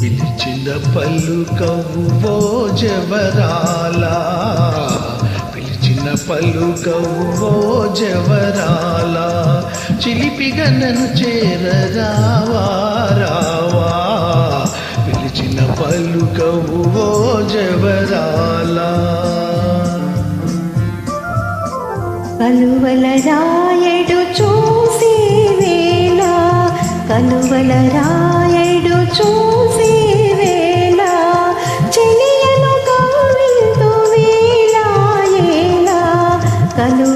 పిలిచిన పలుకవు ఓ జవరాలా. పిలిచిన పలుకవు ఓ జవరాలా. చిలిపిగా నన్ను చేరరావా పిలిచిన పలుకవు ఓ జవరాలా. కలువల రాయడు చూసి వేళ కలువల రా కలువల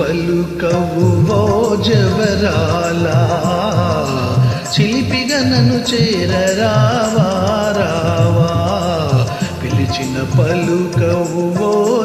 పలుకవు ఓ జవరాలా. చిలిపిగా నన్ను చేరరావారావా. పిలిచిన పలుకవు ఓ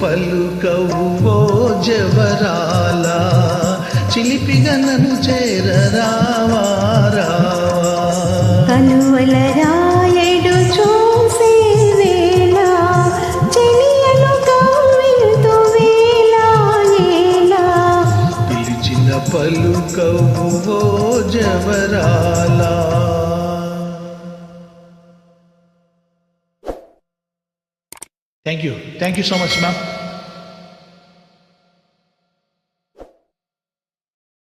పలుకవు జవరాలా చిలిపిగా నన్ను చేరరావా రావా. కలువల రాయడు చూసే వేళ చెలియను కవితో వేళ ఏలా పిలిచిన పలుకవు జవరాలా Thank you. Thank you so much, ma'am.